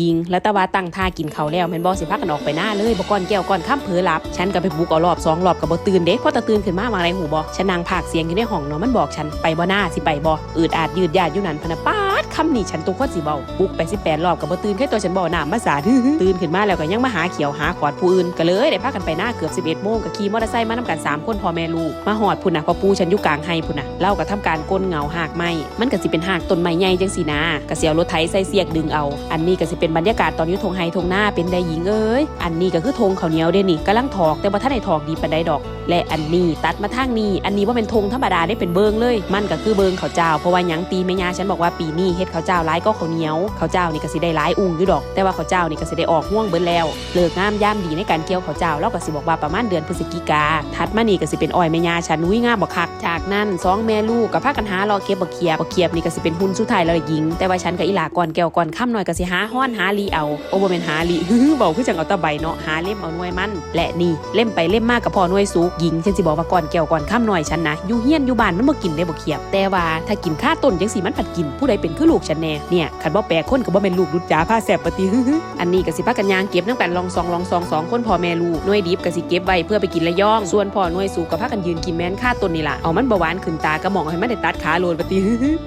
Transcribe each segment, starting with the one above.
ยิงแล้วตะวาตั้งท่ากินเขาแล้วแมนบอสิพักกันออกไปหน้าเลยบก้อนแก้วก่อนข้ามเผลอหลับ ฉันก็ไปบุกเอารอบสองรอบกับ่ตื่นเด็กพอตะตื่นขึ้นมาวาอะไรหูบอฉันนางผากเสียงอยู่ในห้องเนาะมันบอกฉันไปบ่หน้าสิไปบ่อืดอาดยืดยาดอยู่นั่นพนะป้า คำนี้ฉันตัวควรสิเบาบุกไป18รอบก็บ่ตื่นแค่ตัวฉันบ่น้ำมาสาดตื่นขึ้นมาแล้วก็ยังมาหาเขียวหาขอดผู้อื่นก็เลยได้พากันไปหน้าเกือบ11โมงก็ขี่มอเตอร์ไซค์มานํกันสามคนพ่อแม่ลูกมาหอดพุ่นน่ะพอปูฉันอยู่กลางไห้พุ่นน่ะเล่าก็ทำการก้นเหงาหากไม้มันก็สิเป็นหากต้นไม้ใหญ่จังสินะก็สิเอารถไถใส่เสียกดึงเอา อันนี้ก็สิเป็นบรรยากาศตอนอยู่ทงไฮทงหน้าเป็นได้หญิงเอ้ยอันนี้ก็คือทงข้าวเหนียวเด้นี่กำลังถอกแต่ว่ท่านได้ถอกดีปานใดดอก และอันนี้ตัดมาทางนี้ อันนี้ว่าเป็นธงธรรมดาได้เป็นเบิงเลย มันก็คือเบิงข้าวเจ้าเพราะว่ายังตีแม่ยาฉันบอกว่าปีนี้เฮ็ดข้าวเจ้าร้ายก็ข้าวเหนียวข้าวเจ้านี่ก็สิได้ร้ายอุ้งอยู่ดอก แต่ว่าข้าวเจ้านี่ก็สิได้ออกห่วงเบิดแล้วเลิกงามย่ามดีในการเกี่ยวข้าวเจ้าแล้วก็สิบอกว่าประมาณเดือนพฤศจิกาถัดมานี่ก็สิเป็นอ้อยแม่ยาฉันนุ้ยงามบ่คักจากนั้นสองแม่ลูกกับพากันหารอเก็บบ่เขียบบ่เขียบนี่ก็สิเป็นหุ้นสุดท้ายแล้วล่ะหญิง แต่ว่าฉันกับอีหลาก่อนแก้วก่อนค่ำหน่อยก็สิหาฮ้อนหาลีเอาโอ้บ่แม่นหาลีเบาคือจังเอาตะใบเนาะหาเล่มเอาหน่วยมันและนี่เล่มไปเล่มมากกับพอหน่วยสุกหญิงฉันสิบอกว่าก่อนแก้วก่อนค่ำหน่อยฉันนะอยู่เฮียนอยู่บ้านมันบ่กินได้บ่เขียบ แต่ว่าถ้ากินข้าต้นจังสิมันผัดกินผู้ใดเป็นคือลูกฉันแน่เนี่ยคันบ่แปลกคนก็บ่แม่นลูกรุดจาผ้าแสบปฏิอันนี้ก็สิพากันยางเก็บน้ำกันลองซองลองซองสองคนพ่อแม่ลูกหน่วยดิบก็สิเก็บไว้เพื่อไปกินระยอง ส่วนพ่อหน่วยสุกก็พากันยืนกินแม่นข้าต้นนี่ล่ะเอามันบ่หวานขึ้นตากระหม่องให้มันได้ตัดขาโลนปฏิ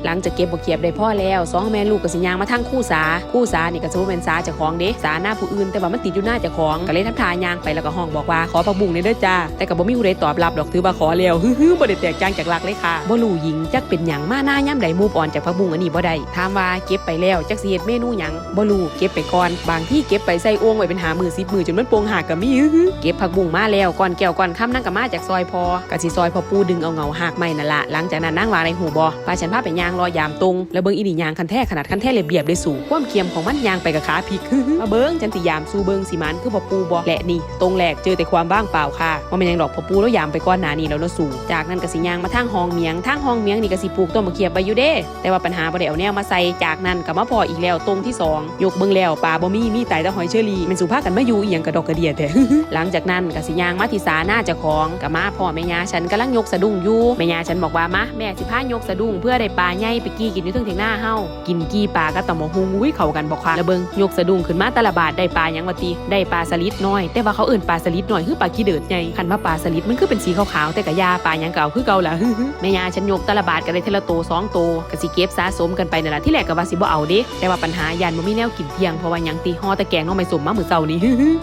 หลังจากเก็บบ่เขียบได้พ่อแล้วสองแม่ลูกก็สิยางมาทางคู่สาคู่สานี่ก็สิบ่แม่นสาเจ้าของเด้สาหน้าผู้อื่นแต่ว่ามันติดอยู่หน้าเจ้าของก็เลยทำทายางไปแล้วก็ห้องบอกว่าขอผักบุ้งในอยเด้อจ้าแต่ก็บ่มีผู้ใดตอบรับดอกถือว่าขอแล้วบ่ได้แตกจางจากหลักเลยค่ะบ่รู้หญิงจักเป็นหยังมาหน้าย่ำใดมูฟอ่อนจากผักบุ้งอันนี้บ่ได้ถามว่าเก็บไปแล้วจักสิเฮ็ดเมนูหยังบ่รู้เก็บไปก่อน บางที่เก็บไปใส่อ่งไว้เป็นหามือ10มือจนมันโป่งหากก็มีเก็บผักบุ้งมาแล้วก่อนแก้วก่อนค่ำนั่งก็มาจากซอยพอกะสิซอยพอปูดึงเอาเงาหากไม้นั่นละหลังจากนั้นนั่งวางในหูบ่พาฉันพาไปยางรอยามตรงแล้วเบิ่งอีนี่ยางคันแท้ขนาดคันแท้เรียบเรียบได้สู่ความเคียมของมันยางไปกับขาพลิกมาเบิ่งจันติยามสู่เบิ่งสิมันคือพอปูบ่และนี่ตรงแหลกเจอแต่ความว่างเปล่าค่ะว่ามันยังดอกพอปูแล้วยามไปก้อนหนานี่แล้วเนาะสูจากนั้นก็สิยางมาทางห้องเมียงทางห้องเมียงนี่ก็สิปลูกต้นมะเขียบไว้อยู่เด้ แต่ว่าปัญหาบ่ได้เอาแนวมาใส่จากนั้นก็มาพออีกแล้วตรงที่สองยกเบิ่งแล้วปลาบ่มีมีแต่ต่หอยเชอรี่มันสู่พกันมาอยู่อีหยังกระดอกกระเดียแท้หลังจากนั้นก็สิยางมาที่ศาหน้าเจ้าของก็มาพ่อแม่ยาฉันกำลังยกสะดุ้งอยู่แม่ยาฉันบอกว่ามาแม่สิพายกสะดุ้งเพื่อได้ปลาใหญ่ไปกี้กินอยู่เทึงเถียงหน้าเฮากินกี้ปลาก็ต้องมหุงอุ้ยเข้ากันบ่ค่ะแล้วเบิ่งยกสะดุ้งขึ้นมาต่ละบาทได้ปลาหยังว่าติได้ปลาสลิดน้อยแต่ว่าเขาเอื่นปลาสลิดน้อยคือปลาขี้เดือดใหญ่คันว่าปลาสลิดมันคือเป็นสีขาวๆแต่กะยาปลาหยังเก่าคือเก่าละแม่ยาฉันยกต่ละบาทก็ได้เทละโตสองโตก็สิเก็บสะสมกันไปนั่นแหละที่แรกก็ว่าสิบ่เอาเด้แต่ว่าปัญหายานบ่มีแนวกินเที่ยงเพราะว่าหยังตีฮอตะแกงน้องไม่สมมามื้อเช้านี้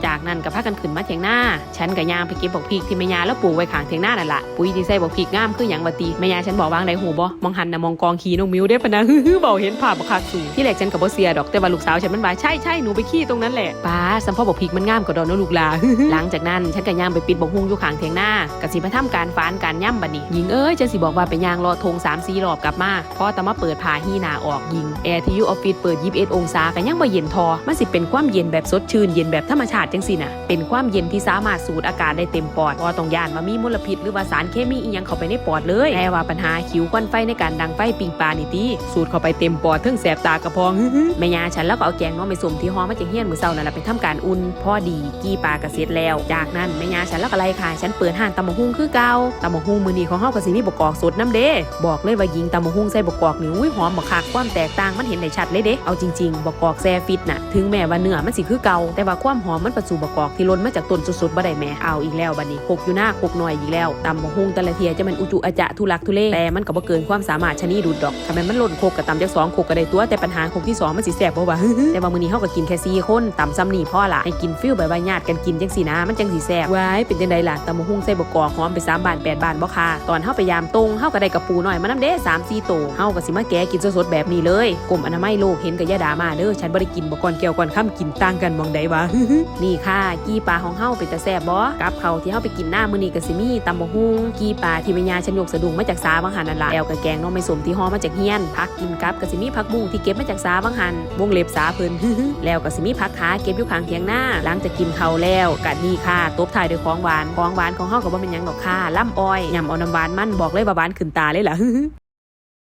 จากนั้นก็พากันขึ้นมาเถียงหน้า ฉันกับยางไปเก็บบอกพริกที่แม่ยาแล้วปลูกไว้ข้างเถียงหน้านั่นล่ะปุ๋ยที่ใส่บอกพริกงามคือหยังวะตีแม่ยาฉันบอกวางไดหูบ่มองหันน่ะมองกองขี้น้องมิวได้ปะนะเบาเห็นภาพบักคักสูที่แรกฉันกับบ่เสียดอกแต่ว่าลูกสาวฉันมันว่าใช่ใช่หนูไปขี้ตรงนั้นแหละป้าสัมพ่อบอกพริกมันงามกว่าดอกนะลูกลาหลังจากนั้นฉันกับยางไปปิดบกฮุงอยู่ข้างเถียงหน้ากสิมาทำการฟานการย่ำบัดนี้หญิงเอ้ยจะสิบอกว่าไปยางรอทง3 4รอบกลับมาพอตะมาเปิดผาฮีนาออกยิงแอร์ที่อยู่ออฟฟิศเปิด21องศาก็ยังบ่เย็นทอมันสิเป็นความเย็นแบบสดชื่นเย็นแบบธรรมชาติจังสินะเป็นความเย็นที่สามารถสูดอากาศได้เต็มปอดพราะว่าต้องย่านมามีมลพิษหรือว่าสารเคมีอีหยังเข้าไปในปอดเลยแต่ว่าปัญหาคิวควันไฟในการดังไฟปิงปลานี่ติสูดเข้าไปเต็มปอดทั้งแสบตากระพองแม่ยาฉันแล้วก็เอาแกงน้องไปสมที่ห้องมาจากเฮียนมือเช้านั่นแหละไปทำการอุ่นพอดี กี้ปลากระเซ็ดแล้ว จากนั้นแม่ยาฉันแล้วก็ไล่ขาฉันเปิดดห้านตำมะฮุ่งคือเก่าตำมะฮุ่งมือนีของเฮาก็สิมีบกกอกสดน้ำเด้บอกเลยว่ายิงตำมะฮุ่งใส่บกกอกนี่อุ้ยหอมบักคักความแตกต่างมันเห็นได้ชัดเลยเด้เอาจริงๆบกกอกแซ่ฟิตน่ะถึงแม้ว่าเนื้อมันสิคือเก่าแต่ว่าความหอมมันประสูบกกอกที่ล้นมาจากต้นสดๆบ่ได้แม่เอาอีกแล้วบัดนี้หกอยู่หน้าหกหน่อยอีกแล้วตำมะฮุ่งแต่ละเทียจะมันอุจุอาจะทุลักทุเลแต่มันก็บ่เกินความสามารถชนีดูดดอกถ้าแม่นมันล้นโคกกับตำจากสองโคกก็ได้ตัวแต่ปัญหาโคกที่สองมันสิแซ่บบ่วะแต่ว่ามื้อนี้เฮาก็กินแค่สี่คนตำซ้ำนี่พ่อละให้กินฟิลแบบว่าญาติกันกินจังสีนะมันจังสิแซ่บว้ายเป็นจังไดล่ะตำมะฮุ่งใส่บกกอกหอมไปสามบานแปดบานบ่ค่ะตอนเฮาไปยามตรงเฮาก็ได้กระปูหน่อยมานำเด้สามสี่โตเฮาก็สิมาแกะกินสดๆแบบนี้เลยกรมอนามัยโลกเห็นก็อย่าด่ามาเด้อฉันบ่ได้กินบ่ก่อนแก้วก่อนค่ำกินต่างกันมองใดวะนี่ค่ะกี้ปลาของเฮาเป็นตาแซ่บบ่กับเขาที่เฮาไปกินหน้ามื้อนี้ก็สิมีตำบักหุ่งกี้ปลาที่แม่ย่าฉันยกสะดุ้งมาจากสาบางหันนั่นล่ะแล้วก็แกงน้องไม่สมที่ห่อมาจากเฮียนผักกินกับก็สิมีผักบุ้งที่เก็บมาจากสาบางหันวงเล็บสาเพิ่นแล้วก็สิมีผักขาเก็บอยู่ข้างเถียงหน้าหลังจากกินเขาแล้วก็นี่ค่ะตบท้ายด้วยของหวานของหวานของเฮาก็บ่เป็นหยังดอกค่ะล่ำอ้อยยำเอาน้ำหวานมันบอกเลยว่าหวานขึ้นตาเลยล่ะ